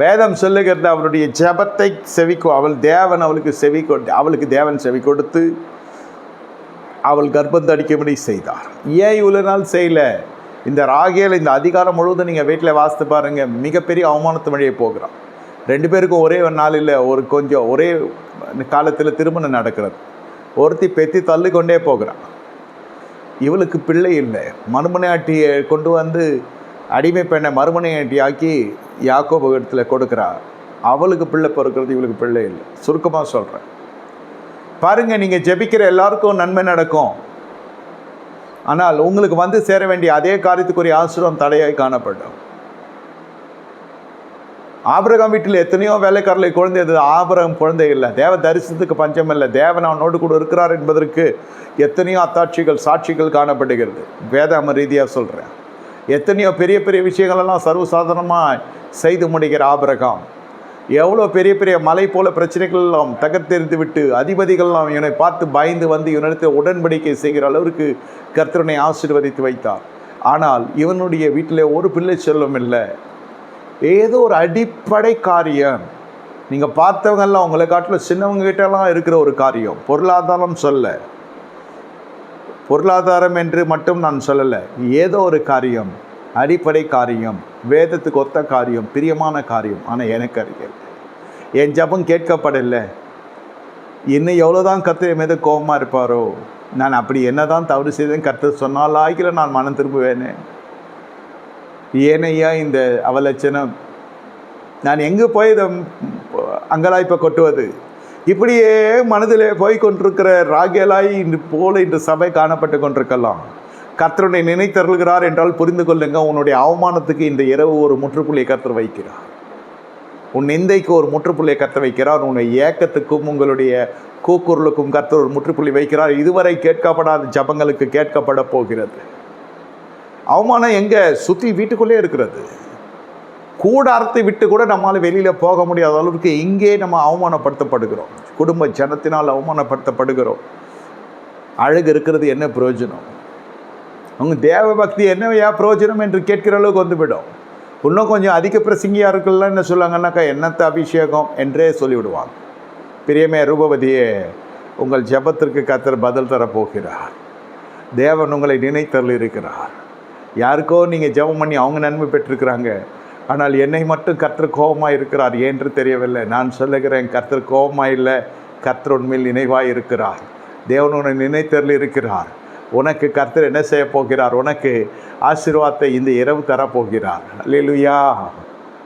வேதம் சொல்லுகிறது அவளுடைய ஜெபத்தை செவிக்கோ அவள் தேவன் அவளுக்கு செவி கொடு அவளுக்கு தேவன் செவி கொடுத்து அவள் கர்ப்பம் தடிக்கும்படி செய்தார். ஏன் இவ்வளோ நாள் செய்யல? இந்த ராகியில் இந்த அதிகாரம் முழுவதும் நீங்கள் வீட்டில் வாசித்து பாருங்கள் மிகப்பெரிய அவமானத்து வழியை போகிறான். ரெண்டு பேருக்கும் ஒரே ஒரு நாள் இல்லை ஒரு கொஞ்சம் ஒரே காலத்தில் திருமணம் நடக்கிறது. ஒருத்தி பெத்தி தள்ளிக்கொண்டே போகிறான். இவளுக்கு பிள்ளை இல்லை. மறுமனையாட்டியை கொண்டு வந்து அடிமை பெண்ணை மறுமனையாட்டி ஆக்கி யாக்கோபு இடத்துல கொடுக்குறா அவளுக்கு பிள்ளை பிறக்கிறது இவளுக்கு பிள்ளை இல்லை. சுருக்கமாக சொல்கிறேன் பாருங்கள் நீங்கள் ஜெபிக்கிற எல்லாருக்கும் நன்மை நடக்கும். ஆனால் உங்களுக்கு வந்து சேர வேண்டிய அதே காரியத்துக்குரிய ஆசிரம் தடையாய் காணப்படும் ஆபரகம் வீட்டில் எத்தனையோ வேலைக்காரர்களை குழந்தை இருந்தது. ஆபிரகம் குழந்தை இல்லை. தேவ தரிசனத்துக்கு பஞ்சம் இல்லை. தேவன் அவனோடு கூட இருக்கிறார் என்பதற்கு எத்தனையோ அத்தாட்சிகள் சாட்சிகள் காணப்படுகிறது. வேதாம ரீதியாக சொல்கிறேன் எத்தனையோ பெரிய பெரிய விஷயங்களெல்லாம் சர்வசாதாரணமாக செய்து முடிக்கிற ஆபிரகாம். எவ்வளோ பெரிய பெரிய மலை போல பிரச்சனைகள் எல்லாம் தகர்த்தெறிந்து விட்டு அதிபதிகள்லாம் இவனை பார்த்து பயந்து வந்து இவனிடத்தில் உடன்படிக்கை செய்கிற அளவிற்கு கர்த்தனை ஆசீர்வதித்து வைத்தார். ஆனால் இவனுடைய வீட்டில் ஒரு பிள்ளை செல்லும் இல்லை. ஏதோ ஒரு அடிப்படை காரியம். நீங்கள் பார்த்தவங்கெல்லாம் உங்களை காட்டில் சின்னவங்க கிட்டலாம் இருக்கிற ஒரு காரியம். பொருளாதாரம் சொல்ல. பொருளாதாரம் என்று மட்டும் நான் சொல்லலை. ஏதோ ஒரு காரியம் அடிப்படை காரியம் வேதத்துக்கு ஒத்த காரியம் பிரியமான காரியம் ஆனால் எனக்கு அறியல என் ஜபம் கேட்கப்படலை. இன்னும் எவ்வளோதான் கத்து என் மீது கோபமாக இருப்பாரோ? நான் அப்படி என்னதான் தவறு செய்தேன் கற்று சொன்னால் ஆகில நான் மனம் திரும்புவேனே. ஏனையா இந்த அவலட்சணம். நான் எங்கே போய் இதை அங்கலாய்ப்பை கொட்டுவது? இப்படியே மனதிலே போய் கொண்டிருக்கிற ராகேலாய் இன்று போல இன்று சபை காணப்பட்டு கொண்டிருக்கலாம். கர்த்தருடைய நினைத்தருள்கிறார் என்றால் புரிந்து கொள்ளுங்க உன்னுடைய அவமானத்துக்கு இந்த இரவு ஒரு முற்றுப்புள்ளியை கர்த்தர் வைக்கிறார். உன் நிந்தைக்கு ஒரு முற்றுப்புள்ளியை கர்த்தர் வைக்கிறார் உன்னுடைய ஏக்கத்துக்கும் உங்களுடைய கூக்குரலுக்கும் கர்த்தர் ஒரு முற்றுப்புள்ளி வைக்கிறார். இதுவரை கேட்கப்படாத ஜபங்களுக்கு கேட்கப்பட போகிறது. அவமானம் எங்கே? சுற்றி வீட்டுக்குள்ளே இருக்கிறது. கூடாரத்தை விட்டு கூட நம்மால் வெளியில் போக முடியாத அளவுக்கு இங்கே நம்ம அவமானப்படுத்தப்படுகிறோம். குடும்ப ஜனத்தினால் அவமானப்படுத்தப்படுகிறோம். அழகு இருக்கிறது என்ன பிரயோஜனம்? அவங்க தேவ பக்தி என்னவையா பிரயோஜனம் என்று கேட்கிற அளவுக்கு வந்துவிடும். இன்னும் கொஞ்சம் அதிக பிரசங்கியாக இருக்கலாம் என்ன சொல்லுவாங்கன்னாக்கா என்னத்த அபிஷேகம் என்றே சொல்லிவிடுவாங்க. பிரியமே ரூபவதியே உங்கள் ஜெபத்திற்கு கத்தர் பதில் தரப்போகிறார் தேவன் உங்களை நினைத்தல் இருக்கிறார் யாருக்கோ நீங்கள் ஜெபம் பண்ணி அவங்க நன்மை பெற்றிருக்கிறாங்க. ஆனால் என்னை மட்டும் கர்த்தர் கோபமாக இருக்கிறார் என்று தெரியவில்லை. நான் சொல்லுகிறேன் கர்த்தர் கோபமாக இல்லை கர்த்தர் உண்மையில் நினைவாக இருக்கிறார். தேவன் உன்னை நினைத்தரில் இருக்கிறார். உனக்கு கர்த்தர் என்ன செய்ய போகிறார்? உனக்கு ஆசீர்வாதத்தை இந்த இரவு தரப்போகிறார் அல்லேலூயா